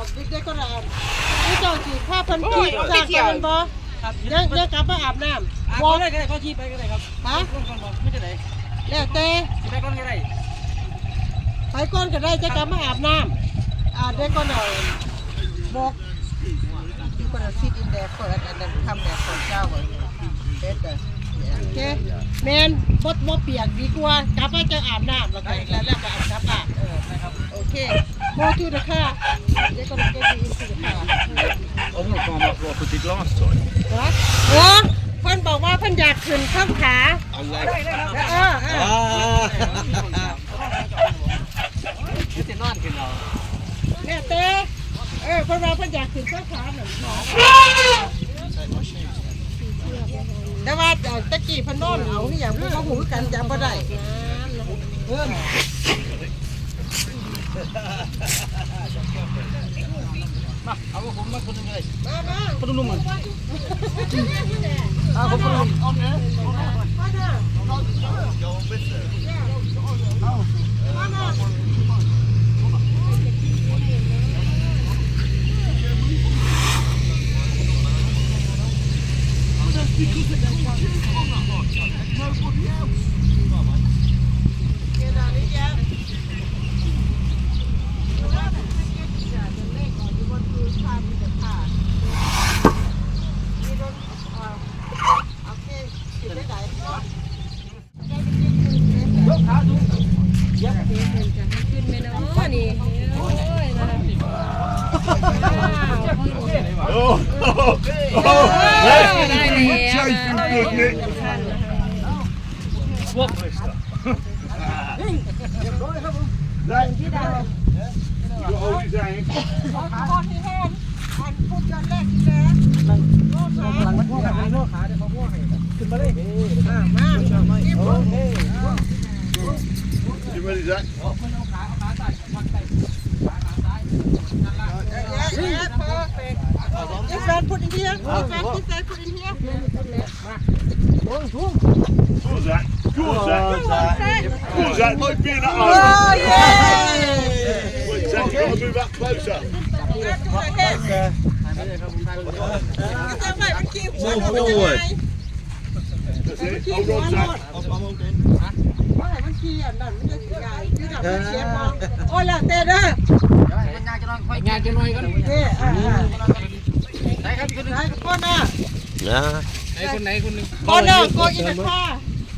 what you are they gonna นี่เจ้าสิพาพิ่นขี่สร้างกันบ่ครับยังยังกลับมาอาบน้ำอะบ่ก็ได้ก็ได้ก็ขี่ไปก็ได้ครับฮะลงก่อนบอกไม่จะไหนแล้วแต่ไปก่อนก็ได้ไปก่อนก็ได้จะกลับมาอาบน้ำอ่าได้ก็หน่อยบอก You gonna sit in there first and then come there for shower. Better. โอเคแมนบ่บ่เปียกดีกว่ากลับมาจะอาบน้ำแล้วก็แล้วแล้วก็อาบน้ำอะเออนะครับโอเค go to the car they gonna get you into the car I'm not going up like I did last time. ฮะโอ้เพิ่นบอกว่าเพิ่นอยากขึ้นข้างขา I ได้ like ได้ครับเออเออคือจะนอนขึ้นเอาแม่เต้เออเพิ่นว่าเพิ่นอยากขึ้นข้างขาหน่อย แต่ว่าเอ่อตะกี้เพิ่นนอนเอานี่อย่างเพิ่นบ่ฮู้กันจำบ่ได้เพิ่นมาเอาผมมาคนหนึงก็ได้มามาคนนุ่มๆมันเอาผมลงเอาเนื้อ มาเด้อมามายกขาดูเย็บ ขึ้นไหมเนาะนี่โอ้ยนะ Oh, oh, oh, yes. Chasing good, Nick. What blister? That, you got all his hands. หลังมันพ่อขาพ่อขาเดี๋ยวเขาพ่ อให้ขึ้นมาเลยอ่ามาโอเค You ready, Zach? อีแฟนพูดอีเดียอีแฟนอีแฟนพูดอีเดีย Go on, Zach. Go on, Zach. Go on, Zach. Like being at home. เย้ Wait, Zach, you got to move that closer. จะไม่มันคิว Move forward. That's it. Hold on, Zach. ว่าให้มันขี้อันนั้นมันจะสิใหญ่คือกับมันเชียร์มองโอ้ยแล้วเต้เด้องานจะนอนงานจะนอนกันเต้อ่าไหนครับคนนึงๆให้คนน่ะไหนคนไหนคนนึงคนน่ะโกอินเดค่าคนน่ะ Look your mother.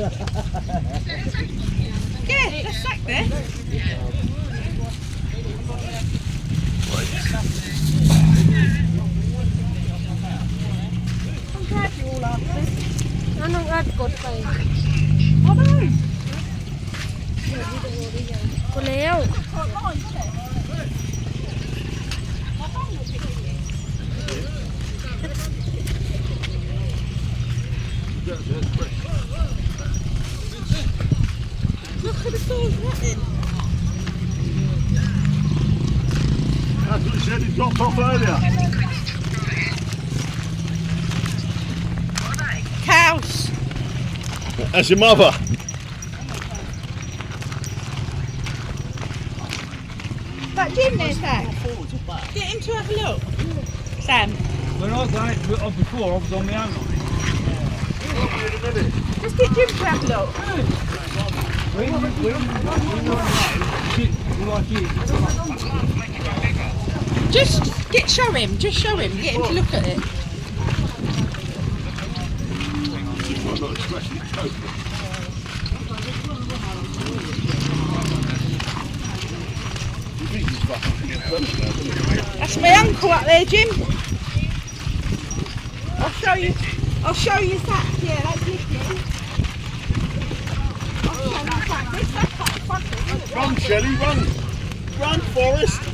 แล้วน้องอัดกดไปกดแล้ว That's what he said. He dropped off earlier. Cows That's your mother. That Jim there, Sam. Get him to have a look. Sam. When I done it on before, I was on my own on it. Just get Jim to have a look. Just get show him. Just show him. Get him to look at it. That's my uncle up there, Jim. I'll show you. I'll show you that. Yeah, that's Nicky. I'll show you that. Run, Shelley, run. Run, Forrest.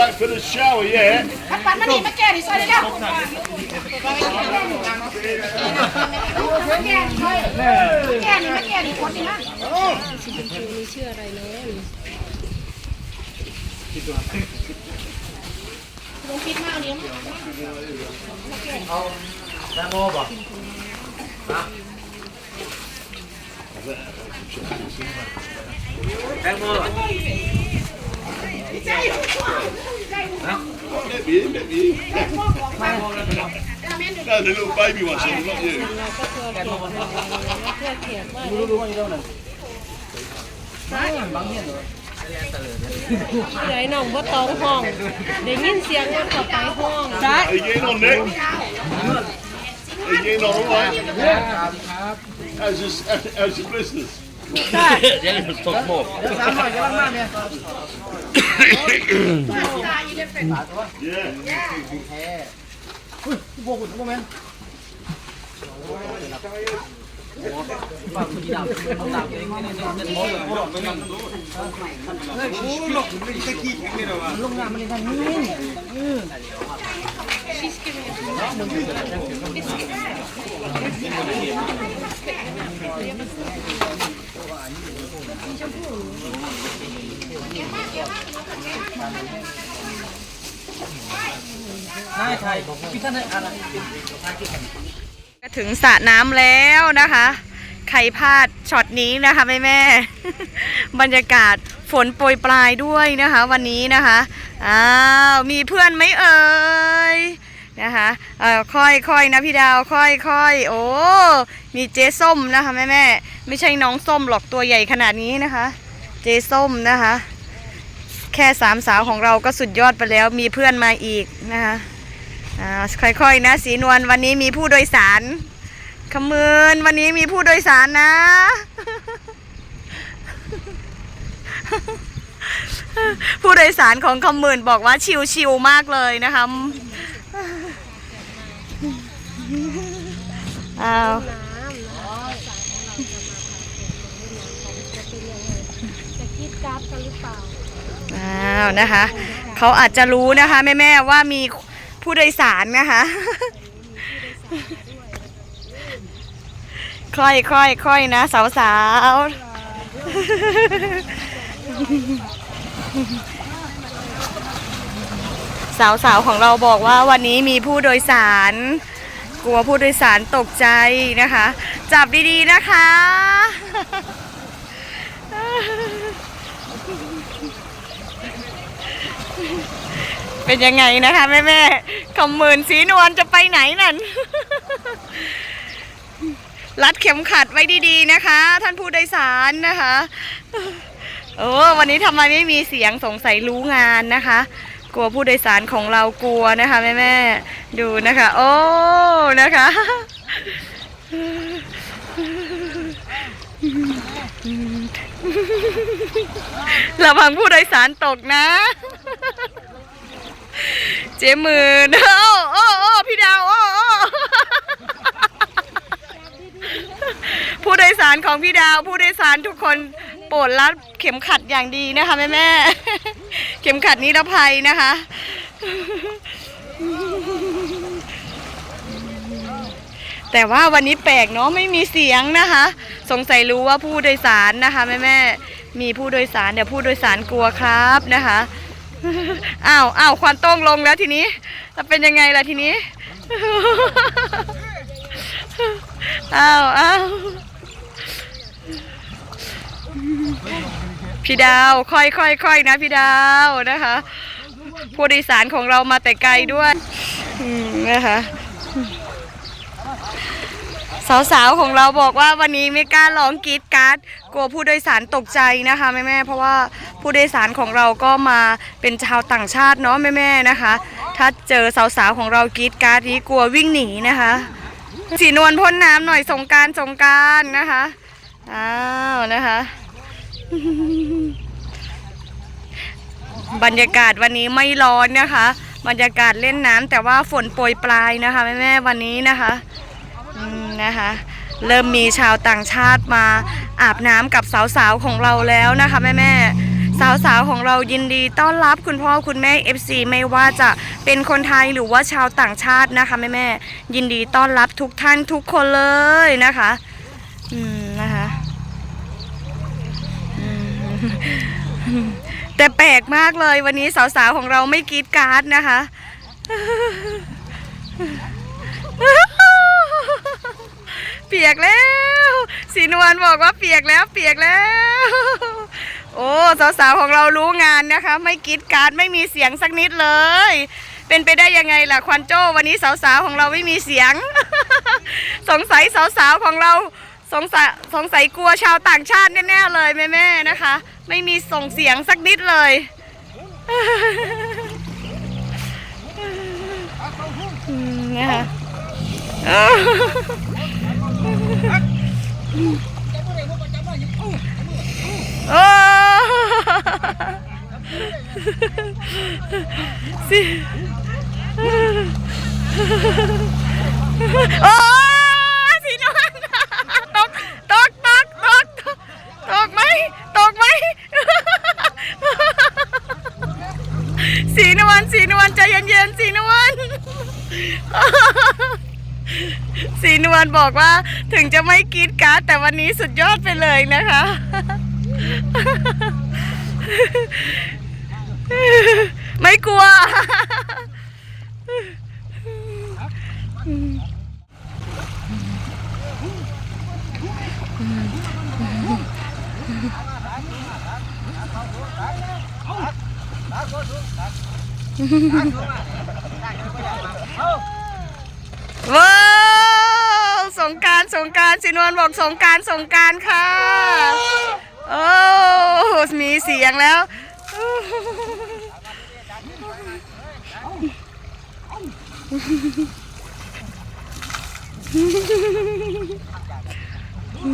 Go back for the shower yet. ปันมานี่มาแก้ดิซอยเดียวแก้นี่มาแก้นี่คนนี่นะนี่ชื่ออะไรเนาะลงคิดมากเนี้ย Let me in, let me in. no, the little baby wants it, not you. เราก็เพื่อเพื่อเขียนว่าดูดูว่าอยู่ตรงไหนบางเนี่ยเหรอไหนน้องว่าตองห้องได้ยินเสียงว่าเข้าไปห้อง Are you getting on, Nick? Are you getting on all right? ครับ How's, this, how's your blisters? เดี๋ยวตกหมก เดี๋ยวสามหน่อยจะล้างมากเนี่ยอุ้ยพวกคุณพวกแม่ฝากคุณดำต้องดำเองนี่นี่นี่นี่โอ้โหเฮ้ยโอ้โหลงงานมันยังไงนี่ ได้ใช่พี่ท่านอะไรก็ถึงสระน้ำแล้วนะคะ ใครพลาดช็อตนี้นะคะแม่แม่บรรยากาศฝนโปรยปลายด้วยนะคะ วันนี้นะคะ อ้าว มีเพื่อนไหมเอ่ย นะคะเอ่อค่อยค่อยนะพี่ดาวค่อยค่อยโอ้มีเจ๊ส้มนะคะแม่แม่ไม่ใช่น้องส้มหรอกตัวใหญ่ขนาดนี้นะคะ เจ๊ส้มนะคะ แค่สามสาวของเราก็สุดยอดไปแล้วมีเพื่อนมาอีกนะคะอ่าค่อยๆนะสีนวลวันนี้มีผู้โดยสารขมืนวันนี้มีผู้โดยสารนะ ผู้โดยสารของขมืนบอกว่าชิวๆมากเลยนะคะ อ้าวน้ำนะคะจะเป็นยังไงจะคิดการ์ดกันหรือเปล่าอ้าวนะคะ เขาอาจจะรู้นะคะแม่ๆว่ามีผู้โดยสารนะคะค่อยค่อยค่อยนะ สาวสาวสาวสาวๆของเราบอกว่าวันนี้มีผู้โดยสาร กลัวผู้โดยสารตกใจนะคะ จับดีๆนะคะ เป็นยังไงนะคะแม่แม่ๆคำมื่นสีนวลจะไปไหนนั่น รัดเข็มขัดไว้ดีๆนะคะ ท่านผู้โดยสารนะคะ โอ้วันนี้ทำไมไม่มีเสียงสงสัยรู้งานนะคะ กลัวผู้โดยสารของเรากลัวนะคะแม่แม่ดูนะคะ โอ้นะคะระวังผู้โดยสารตกนะ เจมือโอ้โอ้โอ้พี่ดาวโอ้โอ้ผู้โดยสารของพี่ดาว ผู้โดยสารทุกคน โปรดรัดเข็มขัดอย่างดีนะคะแม่แม่เข็มขัดนิรภัยนะคะ แต่ว่าวันนี้แปลกเนาะไม่มีเสียงนะคะ สงสัยรู้ว่าผู้โดยสารนะคะแม่แม่มีผู้โดยสารเดี๋ยวผู้โดยสารกลัวครับนะคะอ้าวอ้าวควันต้งลงแล้วทีนี้จะเป็นยังไงล่ะทีนี้อ้าวอ้าว พี่ดาวค่อยค่อยค่อยนะพี่ดาวนะคะ ผู้โดยสารของเรามาแต่ไกลด้วยนะคะสาวๆของเราบอกว่าวันนี้ไม่กล้าร้องกรีดการ์ดกลัวผู้โดยสารตกใจนะคะแม่ๆเพราะว่าผู้โดยสารของเราก็มาเป็นชาวต่างชาติเนาะแม่ๆนะคะ ถ้าเจอสาวๆของเรากรีดการ์ดนี้กลัววิ่งหนีนะคะสีนวลพ่นน้ำหน่อยสงการสงการนะคะอ้าวนะคะ บรรยากาศวันนี้ไม่ร้อนนะคะ บรรยากาศเล่นน้ำแต่ว่าฝนโปรยปลายนะคะแม่ๆวันนี้นะคะนะคะ เริ่มมีชาวต่างชาติมาอาบน้ำกับสาวๆของเราแล้วนะคะแม่แม่สาวๆของเรายินดีต้อนรับคุณพ่อคุณแม่ FC ไม่ว่าจะเป็นคนไทยหรือว่าชาวต่างชาตินะคะแม่แม่ๆยินดีต้อนรับทุกท่านทุกคนเลยนะคะ อืม แต่แปลกมากเลยวันนี้สาวๆของเราไม่กรีดการ์ดนะคะ เปียกแล้วสีนวลบอกว่าเปียกแล้วเปียกแล้ว โอ้สาวๆของเรารู้งานนะคะ ไม่กรีดการ์ดไม่มีเสียงสักนิดเลย เป็นไปได้ยังไงล่ะควันโจ้วันนี้สาวๆของเราไม่มีเสียง สงสัยสาวๆของเรา สงสัยสงสัยกลัวชาวต่างชาติแน่ๆเลยแม่ๆนะคะ ไม่มีส่งเสียงสักนิดเลยอืมนะคะโอ้สิโอ้สีนวล ตกตกตกตกตกตกไหมตกไหมสีนวลสีนวลใจเย็นๆสีนวลสีนวลบอกว่าถึงจะไม่กรีดการ์ดแต่วันนี้สุดยอดไปเลยนะคะ ไม่กลัว ว้าวสงการสงการสินวลบอกสงการสงการค่ะ โอ้มีเสียงแล้ว นะ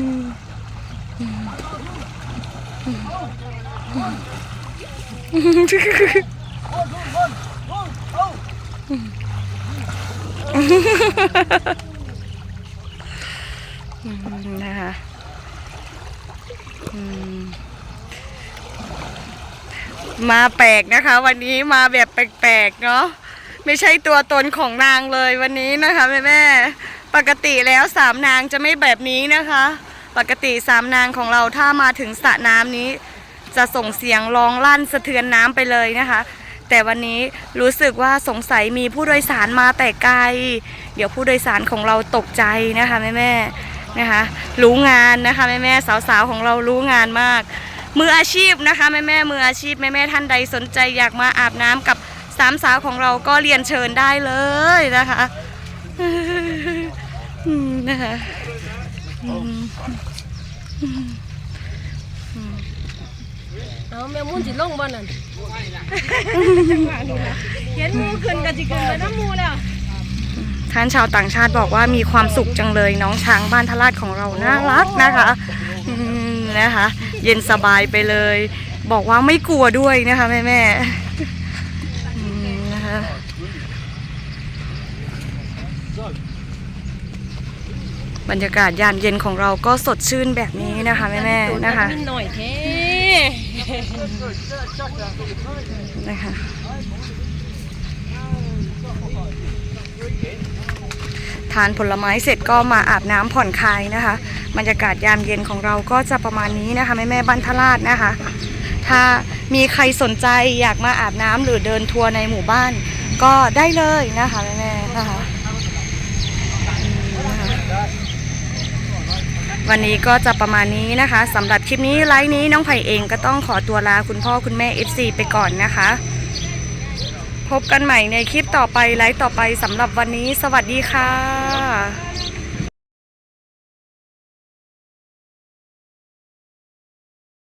คะมาแปลกนะคะ วันนี้มาแบบแปลกๆเนาะไม่ใช่ตัวตนของนางเลยวันนี้นะคะแม่แม่ปกติแล้วสามนางจะไม่แบบนี้นะคะ ปกติสามนางของเราถ้ามาถึงสระน้ำนี้ จะส่งเสียงร้องลั่นสะเทือนน้ำไปเลยนะคะ แต่วันนี้รู้สึกว่าสงสัยมีผู้โดยสารมาแต่ไกล เดี๋ยวผู้โดยสารของเราตกใจนะคะแม่แม่นะคะรู้งานนะคะแม่แม่สาวๆของเรารู้งานมาก มืออาชีพนะคะแม่แม่มืออาชีพแม่แม่ท่านใดสนใจอยากมาอาบน้ำกับสามสาวของเราก็เรียนเชิญได้เลยนะคะ นะคะอืมเอาแม่มุ่นสิลงบ่นั่นเห็นหมูขึ้นก็สิขึ้นไปน้ำหมูแล้วท่านชาวต่างชาติบอกว่ามีความสุขจังเลย น้องช้างบ้านทราชของเราน่ารักนะคะอืมนะคะ เย็นสบายไปเลย บอกว่าไม่กลัวด้วยนะคะแม่แม่ๆอืมนะคะ บรรยากาศยามเย็นของเราก็สดชื่นแบบนี้นะคะแม่แม่ๆนะคะนิดหน่อยแท้นะคะทานผลไม้เสร็จก็มาอาบน้ำผ่อนคลายนะคะ บรรยากาศยามเย็นของเราก็จะประมาณนี้นะคะแม่แม่บ้านทราชนะคะ ถ้ามีใครสนใจอยากมาอาบน้ำหรือเดินทัวร์ในหมู่บ้านก็ได้เลยนะคะแม่แม่นะคะอืมนะคะ วันนี้ก็จะประมาณนี้นะคะสำหรับคลิปนี้ไลฟ์นี้น้องไผ่เองก็ต้องขอตัวลาคุณพ่อคุณแม่ FC ไปก่อนนะคะ พบกันใหม่ในคลิปต่อไปไลฟ์ต่อไปสำหรับวันนี้ สวัสดีค่ะ